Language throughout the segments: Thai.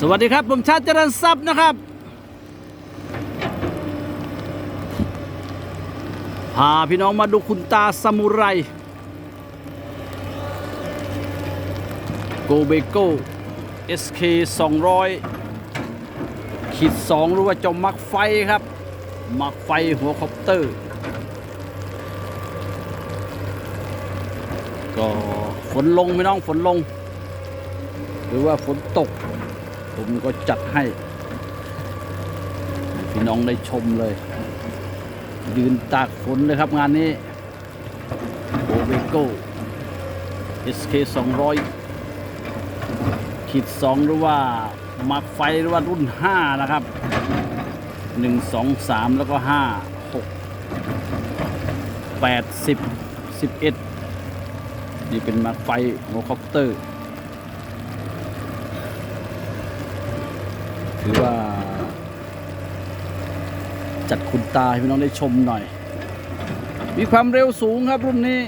สวัสดีครับ ผมชาติเจริญทรัพย์นะครับ พาพี่น้องมาดูคุณตาซามูไร โกเบโก้ SK 200ขีด2หรือว่าจอมมักไฟครับ มักไฟหัวคอปเตอร์ ก็ฝนลงพี่น้องฝนลง หรือว่าฝนตก ผมก็จัดให้ พี่น้องได้ชมเลย ยืนตากฝนเลยครับงานนี้โอเวโก้ SK 200ขีด2หรือว่ามักไฟหรือว่ารุ่น 5 นะครับ 1 2 3 แล้วก็ 5 6 8 10 11 นี่เป็นมักไฟหัวคอปเตอร์ ถือว่า จัดคุณตาให้พี่น้องได้ชมหน่อย มีความเร็วสูงครับรุ่นนี้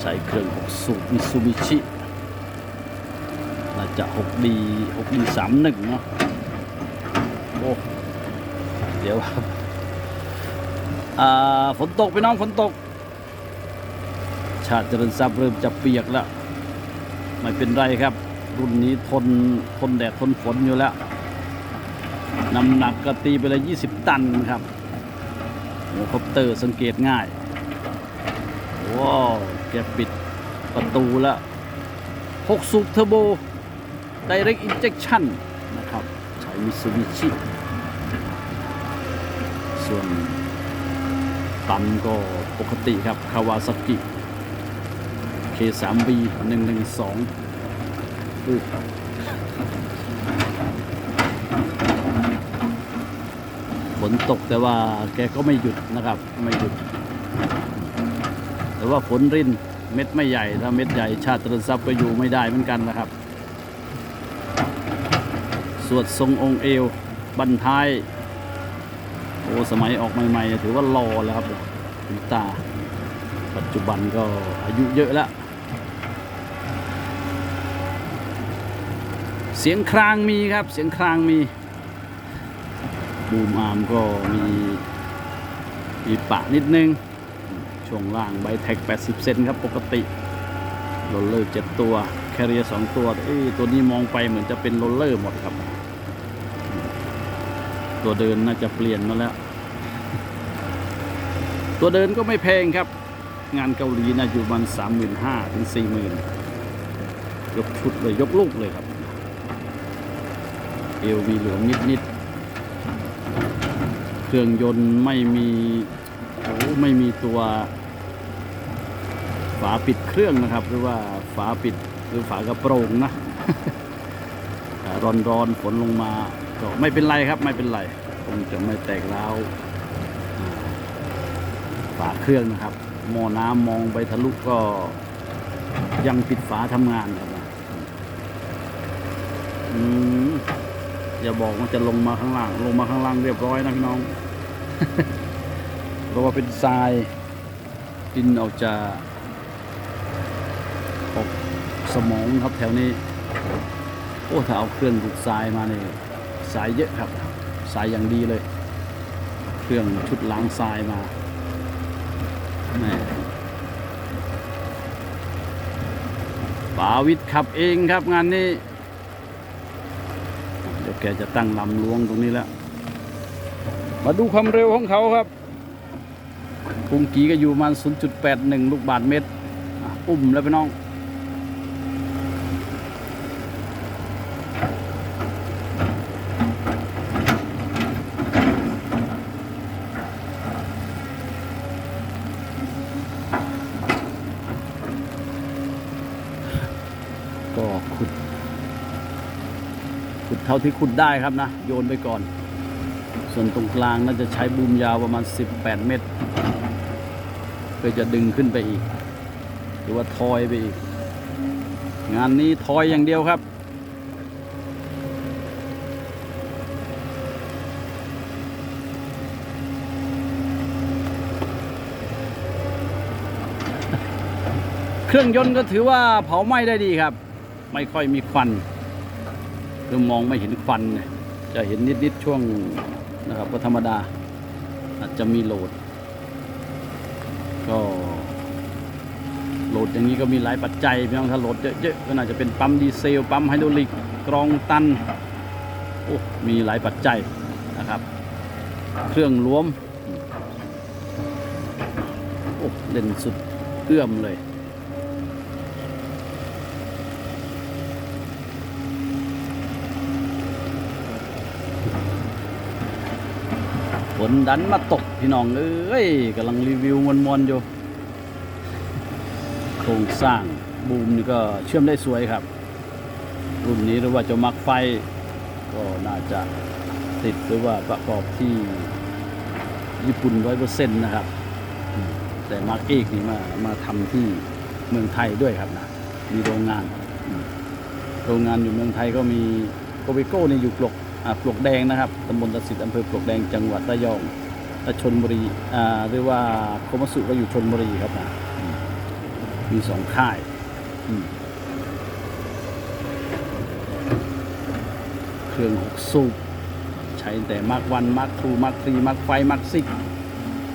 ใช้เครื่อง6สูบมิซูบิชิน่าจะ 6D 6D 31เนาะโอ้เดี๋ยวครับฝนตกพี่น้องฝนตก ชาติเจริญทรัพย์เริ่มจะเปียกแล้ว ไม่เป็นไรครับ รุ่นนี้ทนทนแดดทนฝนอยู่แล้วน้ำหนักก็ตีไปเลย20ตันครับหัวคอปเตอร์สังเกตง่ายว้าวแกปิดประตูแล้ว6สูบเทอร์โบ Direct Injection นะครับ ใช้มิ t ซูบิชิส่วนปั๊มก็ปกติครับ คาวาซากิ K3B 112 ฝนตกแต่ว่าแกก็ไม่หยุดนะครับ ไม่หยุด แต่ว่าฝนรินเม็ดไม่ใหญ่ ถ้าเม็ดใหญ่ชาติเจริญทรัพย์ก็อยู่ไม่ได้เหมือนกันนะครับ สวดทรงองค์เอวบันท้าย โอ้สมัยออกใหม่ๆถือว่ารอแล้วครับตา ปัจจุบันก็อายุเยอะแล้ว เสียงครางมีครับ เสียงครางมี บูมอาร์มก็มีมีปะนิดนึง ช่วงล่างใบแท็ก 80 เซนครับปกติโรลเลอร์7ตัว แคเรีย2ตัวเอ้ตัวนี้มองไปเหมือนจะเป็นโรลเลอร์หมดครับ ตัวเดินน่าจะเปลี่ยนมาแล้ว ตัวเดินก็ไม่แพงครับ งานเกาหลีนะอยู่มันสามหมื่นห้าถึงสี่หมื่นยกชุดเลยยกลูกเลยครับ เอววีหลืองนิดๆ เครื่องยนต์ไม่มีโอ้ไม่มีตัวฝาปิดเครื่องนะครับ หรือว่าฝาปิดหรือฝากระโปรงนะร้อนร้อนๆฝนลงมาก็ไม่เป็นไรครับไม่เป็นไรคงจะไม่แตกร้าวฝาเครื่องนะครับหม้อน้ำมองไปทะลุก็ยังปิดฝาทำงานครับอืม อย่าบอกว่าจะลงมาข้างล่าง ลงมาข้างล่างเรียบร้อยนะพี่น้องเพราะว่าเป็นทรายดินออกจากออกสมองครับแถวนี้ โอ้ถ้าเอาเครื่องดูดทรายมาเนี่ยทรายเยอะครับทรายอย่างดีเลย เครื่องชุดล้างทรายมาแม่ปาวิทย์ขับเองครับงานนี้ แกจะตั้งลำล้วงตรงนี้แล้ว มาดูความเร็วของเขาครับปุงกีก็อยู่ประมาณ0.81 ลูกบาทเมตร อุ้มแล้วพี่น้อง ก็ขุด ขุดเท่าที่ขุดได้ครับนะ โยนไปก่อน ส่วนตรงกลางน่าจะใช้บูมยาวประมาณ 18 เมตร เพื่อจะดึงขึ้นไปอีก หรือว่าทอยไปอีก งานนี้ทอยอย่างเดียวครับเครื่องยนต์ก็ถือว่าเผาไหม้ได้ดีครับ ไม่ค่อยมีควัน คือมองไม่เห็นควันเนี่ยจะเห็นนิดๆช่วงนะครับก็ธรรมดา อาจจะมีโหลด ก็โหลดอย่างนี้ก็มีหลายปัจจัยพี่น้องถ้าโหลดเยอะๆก็น่าจะเป็นปั๊มดีเซลปั๊มไฮดรอลิกกรองตันโอ้มีหลายปัจจัยนะครับ เครื่องรวมโอ้เล่นสุดเอื้อมเลย ฝนดันมาตกพี่น้องเอ้ยกำลังรีวิวมวนๆอยู่โครงสร้างบูมนี่ก็เชื่อมได้สวยครับ รุ่นนี้หรือว่าจะมักไฟ ก็น่าจะติดหรือว่าประกอบที่ญี่ปุ่นร้อยเปอร์เซ็นต์นะครับ แต่มาร์กเอกนี่มามาทำที่เมืองไทยด้วยครับนะ มีโรงงาน โรงงานอยู่เมืองไทยก็มีโกเบโก้นี่อยู่ปลก ปลวกแดงนะครับตำบลตะสิทธิ์อำเภอปลวกแดงจังหวัดระยองและชนบุรีอ่าหรือว่าโคมสุก็อยู่ชนบุรีครับนะมีสองค่ายเครื่องหกสูบใช้แต่มาร์กวันมาร์กทูมาร์กทรีมาร์กไฟมาร์กซิก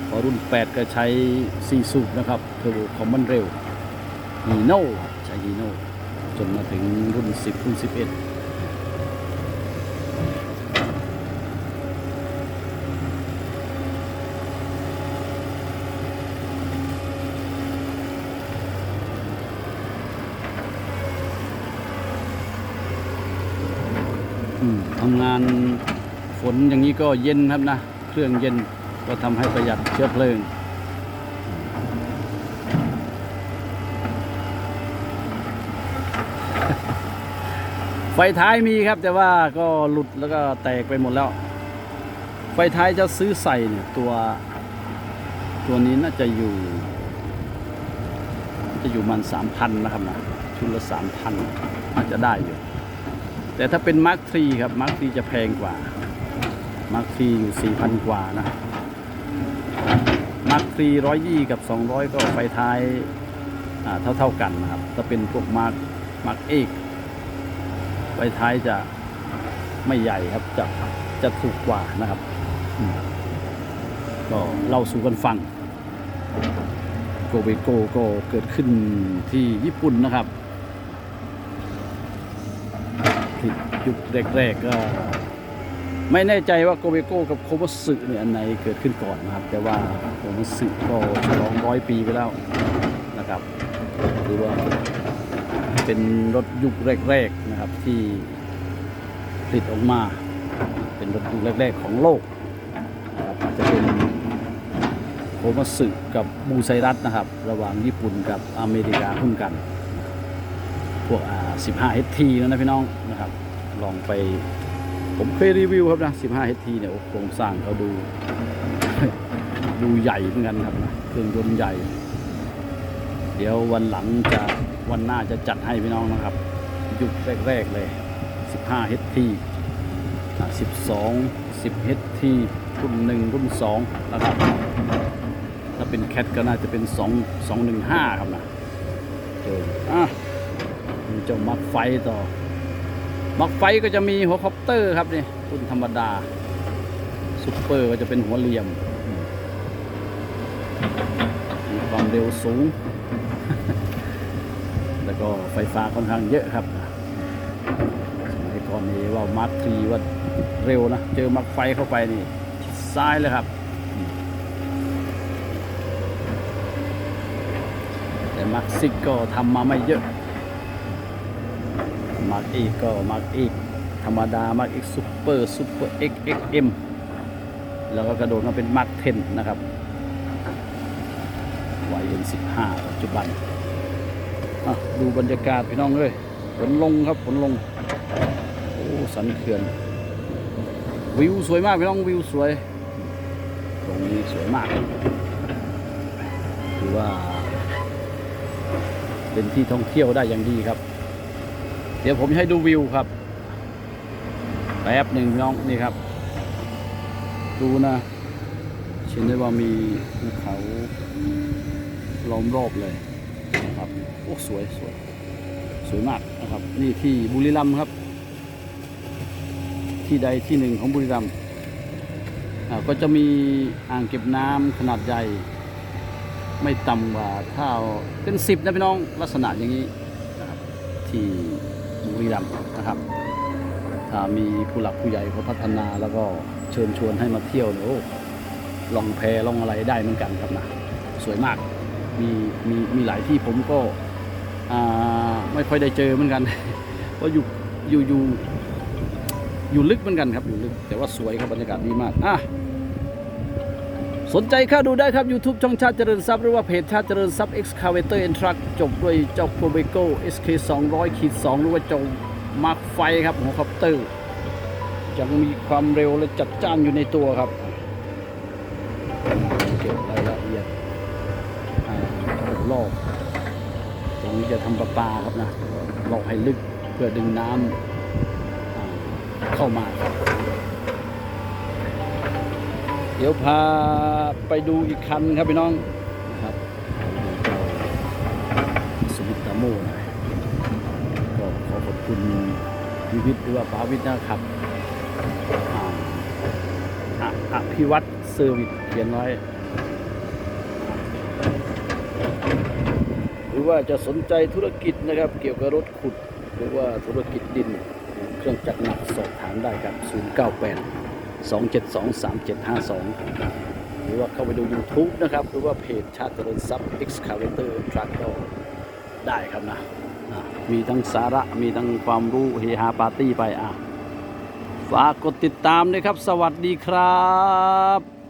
พอรุ่น 8 ก็ใช้4สูบนะครับเทอร์โบคอมมอนเร็วฮีโน่ใช้ฮีโน่จนมาถึงรุ่น 10 รุ่น 11 ทำงานฝนอย่างนี้ก็เย็นครับนะ เครื่องเย็นก็ทำให้ประหยัดเชื้อเพลิงไฟท้ายมีครับแต่ว่าก็หลุดแล้วก็แตกไปหมดแล้ว ไฟท้ายจะซื้อใส่เนี่ยตัว ตัวนี้น่าจะอยู่ จะอยู่มันสามพันนะครับนะชุดละสามพันอาจจะได้อยู่ แต่ถ้าเป็นมาร์คทรีครับมาร์คทรีจะแพงกว่ามาร์คทรีอยู่สี่พันกว่านะมาร์คทรีร้อยยี่กับสองร้อยก็ไฟท้ายอ่าเท่าๆกันนะครับ ถ้าเป็นพวกมาร์คมาร์คเอกไฟท้ายจะไม่ใหญ่ครับจะจะถูกกว่านะครับก็เล่าสู่กันฟังโกเบโกก็เกิดขึ้นที่ญี่ปุ่นนะครับ ที่ ยุคแรกๆก็ ไม่แน่ใจว่าโกเบโก้กับโคมัสึเนี่ยอันไหนเกิดขึ้นก่อนนะครับ แต่ว่าโคมัสึก็ฉลองร้อยปีไปแล้วนะครับหรือว่าเป็นรถยุคแรกๆนะครับที่ผลิตออกมา เป็นรถยุคแรกๆของโลกนะครับอาจจะเป็นโคมัสึกับบูไซรัสนะครับ ระหว่างญี่ปุ่นกับอเมริกาหุ้นกันพวกอ่า15 HT นะนะพี่น้องนะครับ ลองไป ผมเคยรีวิวครับนะ 15 HT เนี่ยโครงสร้างเขาดู ดูใหญ่เหมือนกันครับนะเครื่องยนต์ใหญ่ เดี๋ยววันหลังจะวันหน้าจะจัดให้พี่น้องนะครับ ยุคแรก ๆ เลย 15 HT 12 10 HT รุ่น1รุ่น2นะครับ ถ้าเป็นแคทก็น่าจะเป็น 2 215 ครับนะเจออะมีเจ้ามักไฟต่อ มักไฟก็จะมีหัวคอปเตอร์ครับนี่รุ่นธรรมดาซุปเปอร์ก็จะเป็นหัวเหลี่ยมมีความเร็วสูง แล้วก็ไฟฟ้าค่อนข้างเยอะครับสมัยก่อนนี้ว่ามาร์คทีว่าเร็วนะ เจอมักไฟเข้าไปนี่ชิดซ้ายเลยครับ แต่มักซิกก็ทำมาไม่เยอะ มาร์กอีกก็มาร์กอีกธรรมดามาร์กอีกซูเปอร์ซูเปอร์เอ็กเอ็กเอ็มแล้วก็กระโดดมาเป็นมาร์กเทนนะครับวัยเป็นสิบห้าปัจจุบันดูบรรยากาศพี่น้องเลยฝนลงครับฝนลงโอ้สันเขื่อน วิวสวยมากพี่น้องวิวสวย ตรงนี้สวยมากถือว่า เป็นที่ท่องเที่ยวได้อย่างดีครับ เดี๋ยวผมให้ดูวิวครับ แป๊บหนึ่งน้องนี่ครับ ดูนะเช่นได้ว่ามีภูเขาล้อมรอบเลยนะครับโอ้สวยสวยสวยมากนะครับ นี่ที่บุรีรัมย์ครับ ที่ใดที่หนึ่งของบุรีรัมย์ก็จะมีอ่างเก็บน้ำขนาดใหญ่ ไม่ต่ำกว่าถ้าเป็นสิบนะพี่น้องลักษณะอย่างนี้นะครับที่ บุรีรัมย์นะครับมีผู้หลักผู้ใหญ่เขาพัฒนาแล้วก็เชิญชวนให้มาเที่ยวเนี่ยโอ้ลองแพลองอะไรได้เหมือนกันครับนะสวยมากมีมีมีหลายที่ผมก็อ่าไม่ค่อยได้เจอเหมือนกันเพราะอยู่อยู่อยู่อยู่ลึกเหมือนกันครับอยู่ลึกแต่ว่าสวยครับบรรยากาศดีมากอะ สนใจเข้าดูได้ครับ YouTube ช่องชาติเจริญทรัพย์หรือว่าเพจชาติเจริญทรัพย์ Excavator and Truck จบด้วยเจ้าโ o เบโก้ SK 200ขีด2หรือว่าเจ้ามาร์คไฟครับหัวคอปเตอร์ยังมีความเร็วและจัดจ้านอยู่ในตัวครับ เก็บรายละเอียดอ่ารอบตรงนี้จะทำประปาครับนะลอกให้ลึกเพื่อดึงน้ำเข้ามาครับ เดี๋ยวพาไปดูอีกคันครับพี่น้องครับสวิตตาโมน่อยก็ขอขอบคุณพิวิทหรือว่าปาวิทนะครับอ่าอะอภิวัตเซอร์วิสเขียนไว้หรือว่าจะสนใจธุรกิจนะครับ เกี่ยวกับรถขุด หรือว่าธุรกิจดิน เครื่องจักรหนักสอบถามได้ครับ 098 272 3752 หรือว่าเข้าไปดู YouTube นะครับ หรือว่าเพจชาติเจริญทรัพย์ Excavator t r a c t o r ได้ครับนะอะมีทั้งสาระมีทั้งความรู้เฮฮาปาร์ตี้ไปอะฝากกดติดตามด้วยครับ สวัสดีครับ